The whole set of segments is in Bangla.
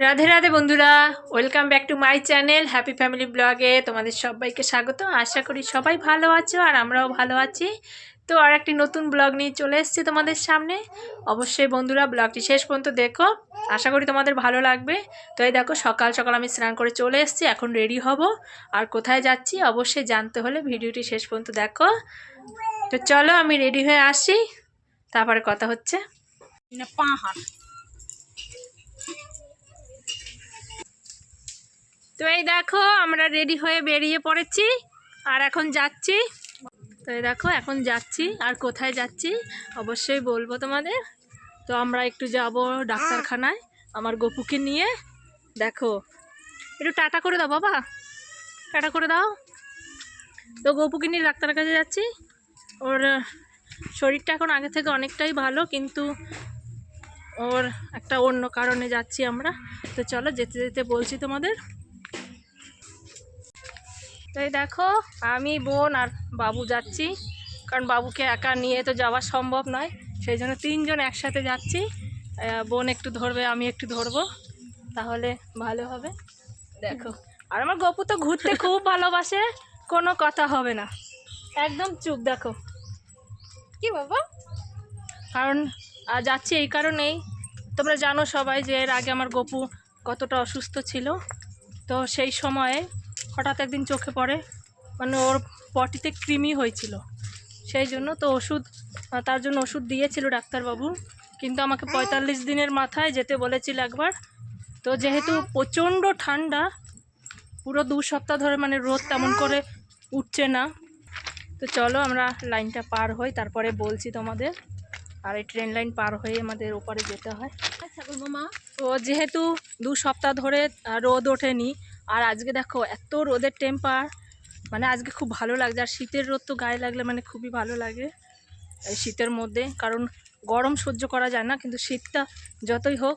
রাধে রাধে বন্ধুরা welcome back to my channel happy family ব্লগে তোমাদের সবাইকে স্বাগত। আশা করি সবাই ভালো আছো আর আমরাও ভালো আছি। তো আর একটি নতুন ব্লগ নিয়ে চলে এসেছি তোমাদের সামনে। অবশ্যই বন্ধুরা ব্লগটি শেষ পর্যন্ত দেখো। আশা করি তোমাদের ভালো লাগবে। তো এই দেখো, সকাল সকাল আমি স্নান করে চলে এসেছি, এখন রেডি হব। আর কোথায় যাচ্ছি অবশ্যই জানতে হলে ভিডিওটি শেষ পর্যন্ত দেখো। তো চলো আমি রেডি হয়ে আসি। তারপরে কথা হচ্ছে। পাহাড়। তো এই দেখো, আমরা রেডি হয়ে বেরিয়ে পড়েছি, আর এখন যাচ্ছি। তো এই দেখো, এখন যাচ্ছি, আর কোথায় যাচ্ছি অবশ্যই বলব তোমাদের। তো আমরা একটু যাব ডাক্তারখানায়, আমার গপুকে নিয়ে। দেখো, একটু টাটা করে দাও বাবা, টাটা করে দাও। তো গপুকে নিয়ে ডাক্তারের কাছে যাচ্ছি। ওর, শরীরটা এখন আগে থেকে অনেকটাই ভালো, কিন্তু ওর একটা অন্য কারণে যাচ্ছি আমরা। তো চলো যেতে যেতে বলছি তোমাদের। তো এই দেখো, আমি, বোন আর বাবু যাচ্ছি। কারণ বাবুকে একা নিয়ে তো যাওয়া সম্ভব নয়, সেই জন্য তিনজন একসাথে যাচ্ছি। বোন একটু ধরবে, আমি একটু ধরবো। তাহলে ভালো হবে। দেখো, আর আমার গপু তো ঘুরতে খুব ভালোবাসে, কোনো কথা হবে না। একদম চুপ, দেখো। কি বাবা? কারণ যাচ্ছি এই কারণেই। তোমরা জানো সবাই যে এর আগে আমার গপু কতটা অসুস্থ ছিল। তো সেই সময়ে হঠাৎ একদিন চোখে পড়ে মানে ওর পটিতে কৃমি হয়েছিল। সেই জন্য তো ওষুধ তার জন্য ওষুধ দিয়েছিল ডাক্তারবাবু। কিন্তু আমাকে পঁয়তাল্লিশ দিনের মাথায় যেতে বলেছিল একবার। তো যেহেতু প্রচণ্ড ঠান্ডা পুরো দু সপ্তাহ ধরে মানে রোদ তেমন করে উঠছে না। তো চলো আমরা লাইনটা পার হই তারপরে বলছি তোমাদের। আর এই ট্রেন লাইন পার হয়ে আমাদের ওপারে যেতে হয়। মামা তো যেহেতু দু সপ্তাহ ধরে রোদ ওঠেনি আর আজকে দেখো এত রোদের টেম্পার মানে আজকে খুব ভালো লাগছে। আর শীতের রোদ তো গায়ে লাগলে মানে খুবই ভালো লাগে এই শীতের মধ্যে। কারণ গরম সহ্য করা যায় না কিন্তু শীতটা যতই হোক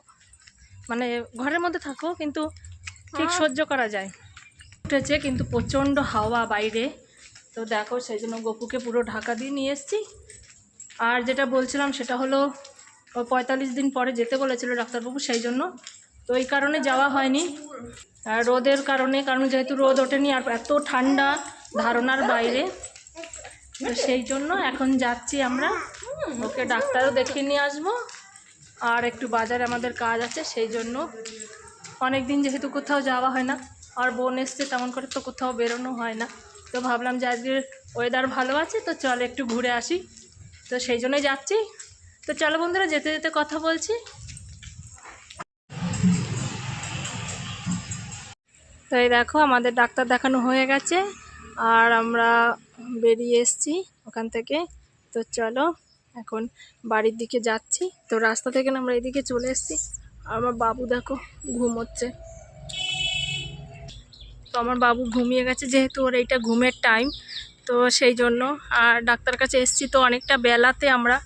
মানে ঘরের মধ্যে থাকো কিন্তু ঠিক হ্যাঁ। সহ্য করা যায়। উঠেছে কিন্তু প্রচণ্ড হাওয়া বাইরে। তো দেখো সেই জন্য গপুকে পুরো ঢাকা দিয়ে নিয়ে এসেছি। আর যেটা বলছিলাম সেটা হলো ও পঁয়তাল্লিশ দিন পরে যেতে বলেছিল ডাক্তারবাবু সেই জন্য তো এই কারণে যাওয়া হয়নি। আর রোদের কারণে, কারণ যেহেতু রোদ ওঠেনি আর এত ঠান্ডা ধারণার বাইরে, তো সেই জন্য এখন যাচ্ছি আমরা। ওকে ডাক্তারও দেখিয়ে নিয়ে আসব। আর একটু বাজারে আমাদের কাজ আছে, সেই জন্য অনেক দিন যেহেতু কোথাও যাওয়া হয় না, আর বোন এসছে তেমন করে তো কোথাও বেরোনো হয় না। তো ভাবলাম যে আজকে ওয়েদার ভালো আছে, তো চল একটু ঘুরে আসি। তো সেই জন্যই যাচ্ছি। তো চলো বন্ধুরা, যেতে যেতে কথা বলছি। তো এই দেখো আমাদের ডাক্তার দেখানো হয়ে গেছে। আর আমরা বেরিয়ে এসছি ওখান থেকে। তো চলো, এখন বাড়ির দিকে যাচ্ছি। তো রাস্তা থেকে আমরা এদিকে চলে এসছি। আর আমার বাবু দেখো ঘুমোচ্ছে। তো আমার বাবু ঘুমিয়ে গেছে যেহেতু ওর এইটা ঘুমের টাইম তো সেই জন্য। আর ডাক্তার কাছে এসেছি তো অনেকটা বেলাতে আমরা।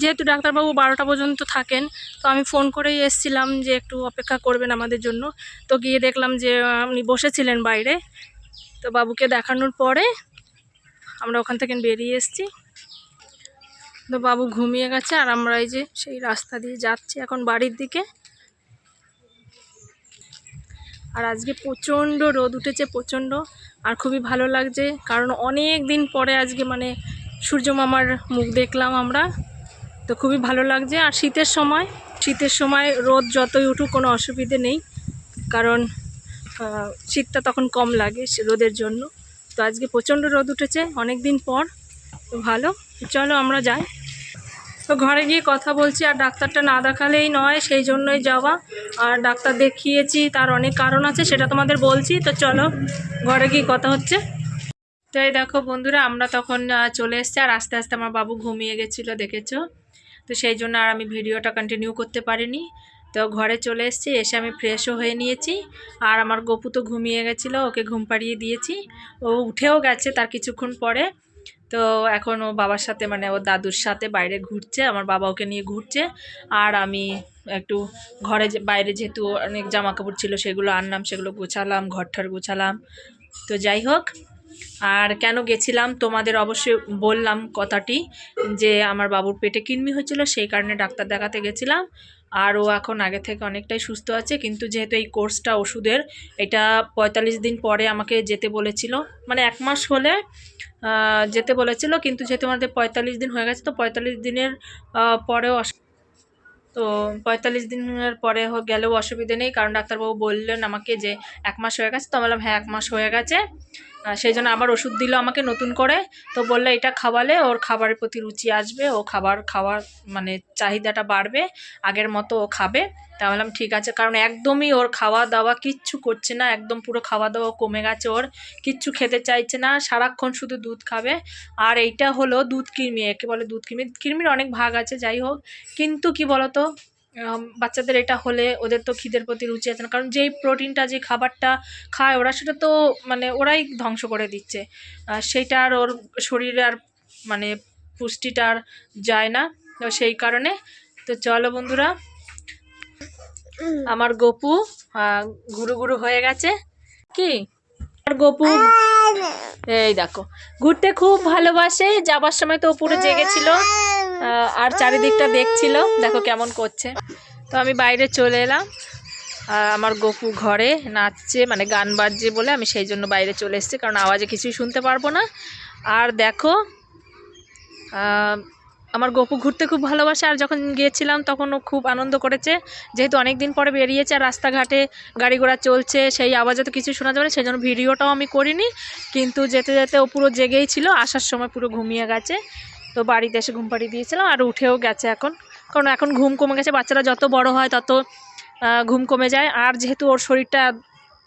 যেহেতু ডাক্তারবাবু বারোটা পর্যন্ত থাকেন, তো আমি ফোন করেই এসেছিলাম যে একটু অপেক্ষা করবেন আমাদের জন্য। তো গিয়ে দেখলাম যে উনি বসেছিলেন বাইরে। তো বাবুকে দেখানোর পরে আমরা ওখান থেকে বেরিয়ে এসেছি। তো বাবু ঘুমিয়ে গেছে আর আমরা এই যে সেই রাস্তা দিয়ে যাচ্ছি এখন বাড়ির দিকে। আর আজকে প্রচণ্ড রোদ উঠেছে, প্রচণ্ড। আর খুবই ভালো লাগছে, কারণ অনেক দিন পরে আজকে মানে সূর্য মামার মুখ দেখলাম আমরা, তো খুবই ভালো লাগছে। আর শীতের সময় শীতের সময় রোদ যতই উঠুক কোনো অসুবিধে নেই, কারণ শীতটা তখন কম লাগে রোদের জন্য। তো আজকে প্রচণ্ড রোদ উঠেছে অনেক দিন পর, তো ভালো। চলো আমরা যাই। তো ঘরে গিয়ে কথা বলছি, আর ডাক্তারটা না দেখালেই নয়, সেই জন্যই যাওয়া। আর ডাক্তার দেখিয়েছি, তার অনেক কারণ আছে, সেটা তোমাদের বলছি। তো চলো, ঘরে গিয়ে কথা হচ্ছে। তো এই দেখো বন্ধুরা, আমরা তখন চলে এসেছি, আর আস্তে আস্তে আমার বাবু ঘুমিয়ে গেছিল, দেখেছ? তো সেই জন্য আর আমি ভিডিওটা কন্টিনিউ করতে পারিনি। তো ঘরে চলে এসেছি, এসে আমি ফ্রেশও হয়ে নিয়েছি। আর আমার গপু তো ঘুমিয়ে গেছিল, ওকে ঘুম পাড়িয়ে দিয়েছি। ও উঠেও গেছে তার কিছুক্ষণ পরে। তো এখন ও বাবার সাথে মানে ওর দাদুর সাথে বাইরে ঘুরছে, আমার বাবা ওকে নিয়ে ঘুরছে। আর আমি একটু ঘরে বাইরে যেহেতু অনেক জামা কাপড় ছিল, সেগুলো আনলাম, সেগুলো গোছালাম ঘরঠর গোছালাম। তো যাই হোক, আর কেন গেছিলাম? তোমাদের অবশ্যই বললাম কথাটি, যে আমার বাবুর পেটে কৃমি হয়েছিল, সেই কারণে ডাক্তার দেখাতে গেছিলাম। আর ও এখন আগে থেকে অনেকটাই সুস্থ আছে, কিন্তু যেহেতু এই কোর্সটা ওষুধের, এটা পঁয়তাল্লিশ দিন পরে আমাকে যেতে বলেছিল। মানে এক মাস হলে যেতে বলেছিল, কিন্তু যেহেতু আমাদের পঁয়তাল্লিশ দিন হয়ে গেছে, তো পঁয়তাল্লিশ দিনের পরেও তো পঁয়তাল্লিশ দিনের পরে গেলেও অসুবিধে নেই, কারণ ডাক্তারবাবু বললেন আমাকে যে এক মাস হয়ে গেছে, তো আমি বললাম হ্যাঁ এক মাস হয়ে গেছে। সেই জন্য আবার ওষুধ দিল আমাকে নতুন করে। তো বললে, এটা খাওয়ালে ওর খাবারের প্রতি রুচি আসবে, ও খাবার খাওয়ার মানে চাহিদাটা বাড়বে, আগের মতো ও খাবে। তা বললাম, ঠিক আছে। কারণ একদমই ওর খাওয়া দাওয়া কিচ্ছু করছে না, একদম পুরো খাওয়া দাওয়া কমে গেছে ওর, কিচ্ছু খেতে চাইছে না, সারাক্ষণ শুধু দুধ খাবে। আর এইটা হলো দুধ কৃমি, একে বলে দুধ কৃমি। কৃমির অনেক ভাগ আছে, যাই হোক। কিন্তু কি বলতো বাচ্চাদের এটা হলে ওদের তো খিদের প্রতি রুচি আছে না। কারণ যেই প্রোটিনটা, যে খাবারটা খায় ওরা, সেটা তো মানে ওরাই ধ্বংস করে দিচ্ছে। সেইটা আর ওর শরীরে আর মানে পুষ্টিটা আর যায় না। তো সেই কারণে তো চলো বন্ধুরা, আমার গপু গুরু গুরু হয়ে গেছে। কি? আর গপু? এই দেখো, ঘুরতে খুব ভালোবাসে, যাবার সময় তো উপরে জেগেছিল। আর চারিদিকটা দেখছিল, দেখো কেমন করছে। তো আমি বাইরে চলে এলাম আমার গপু ঘরে নাচছে মানে গান বাজছে বলে আমি সেই জন্য বাইরে চলে এসেছি, কারণ আওয়াজে কিছুই শুনতে পারব না। আর দেখো আমার গপু ঘুরতে খুব ভালোবাসে, আর যখন গিয়েছিলাম তখন ও খুব আনন্দ করেছে। যেহেতু অনেক দিন পরে বেরিয়েছে, আর রাস্তাঘাটে গাড়ি ঘোড়া চলছে, সেই আওয়াজে তো কিছু শোনা যাবে না, সেই জন্য ভিডিওটাও আমি করিনি। কিন্তু যেতে যেতে ও পুরো জেগেই ছিল, আসার সময় পুরো ঘুমিয়ে গেছে। তো বাড়িতে এসে ঘুম পাড়িয়ে দিয়েছিলাম আর উঠেও গেছে এখন। কারণ এখন ঘুম কমে গেছে, বাচ্চারা যত বড় হয় তত ঘুম কমে যায়। আর যেহেতু ওর শরীরটা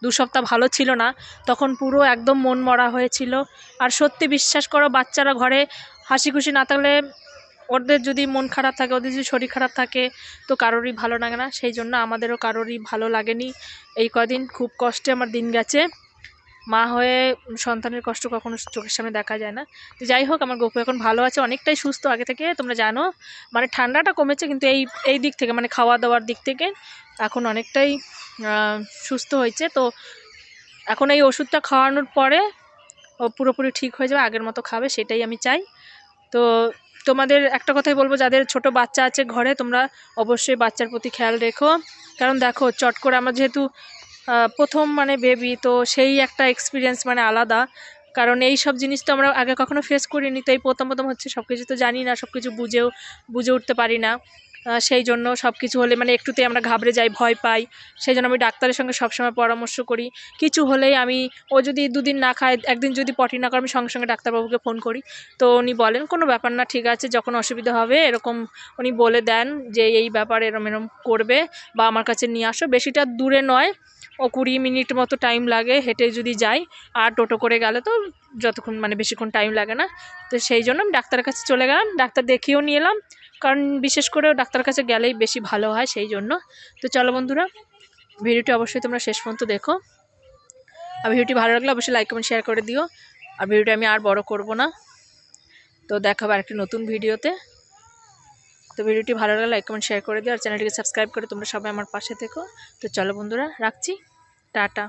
দু সপ্তাহ ভালো ছিল না, তখন পুরো একদম মন মরা হয়েছিল। আর সত্যি বিশ্বাস করো, বাচ্চারা ঘরে হাসি খুশি না থাকলে ওদের যদি মন খারাপ থাকে, ওদের যদি শরীর খারাপ থাকে, তো কারোরই ভালো লাগে না। সেই জন্য আমাদেরও কারোরই ভালো লাগেনি। এই কদিন খুব কষ্টে আমার দিন গেছে। মা হয়ে সন্তানের কষ্ট কখনো চোখের সামনে দেখা যায় না। তো যাই হোক, আমার গপু এখন ভালো আছে, অনেকটাই সুস্থ আগে থেকে, তোমরা জানো। মানে ঠান্ডাটা কমেছে কিন্তু এই এই দিক থেকে মানে খাওয়া দাওয়ার দিক থেকে এখন অনেকটাই সুস্থ হয়েছে। তো এখন এই ওষুধটা খাওয়ানোর পরে ও পুরোপুরি ঠিক হয়ে যাবে, আগের মতো খাবে, সেটাই আমি চাই। তো তোমাদের একটা কথাই বলব, যাদের ছোট বাচ্চা আছে ঘরে, তোমরা অবশ্যই বাচ্চার প্রতি খেয়াল রেখো। কারণ দেখো, চট করে আমরা যেহেতু প্রথম মানে বেবি তো সেই একটা এক্সপিরিয়েন্স মানে আলাদা। কারণ এই সব জিনিস তো আমরা আগে কখনো ফেস করিনি তো এই প্রথম প্রথম হচ্ছে সব কিছু তো জানি না সব কিছু বুঝেও, বুঝে উঠতে পারি না। সেই জন্য সব কিছু হলে মানে একটুতে আমরা ঘাবড়ে যাই, ভয় পাই। সেই জন্য আমি ডাক্তারের সঙ্গে সবসময় পরামর্শ করি। কিছু হলেই আমি, ও যদি দুদিন না খায়, একদিন যদি পটি না করে, আমি সঙ্গে সঙ্গে ডাক্তারবাবুকে ফোন করি। তো উনি বলেন, কোনো ব্যাপার না, ঠিক আছে, যখন অসুবিধা হবে, এরকম উনি বলে দেন যে, এই ব্যাপার এরম এরম করবে বা আমার কাছে নিয়ে আসো। বেশিটা দূরে নয়, ও কুড়ি মিনিট মতো টাইম লাগে হেঁটে যদি যাই, আর টোটো করে গেলে তো যতক্ষণ মানে বেশিক্ষণ টাইম লাগে না। তো সেই জন্য আমি ডাক্তারের কাছে চলে গেলাম, ডাক্তার দেখিয়েও নিয়ে এলাম। কারণ বিশেষ করে ডাক্তারের কাছে গেলেই বেশি ভালো হয় সেই জন্য। তো চলো বন্ধুরা, ভিডিওটি অবশ্যই তোমরা শেষ পর্যন্ত দেখো। আর ভিডিওটি ভালো লাগলে অবশ্যই লাইক কমেন্ট শেয়ার করে দিও। আর ভিডিওটি আমি আর বড় করব না। তো দেখাবো আরেকটি নতুন ভিডিওতে। তো ভিডিওটি ভালো লাগলে লাইক কমেন্ট শেয়ার করে দিও। আর চ্যানেলটিকে সাবস্ক্রাইব করে তোমরা সবাই আমার পাশে থেকো। তো চলো বন্ধুরা, রাখছি। টাটা।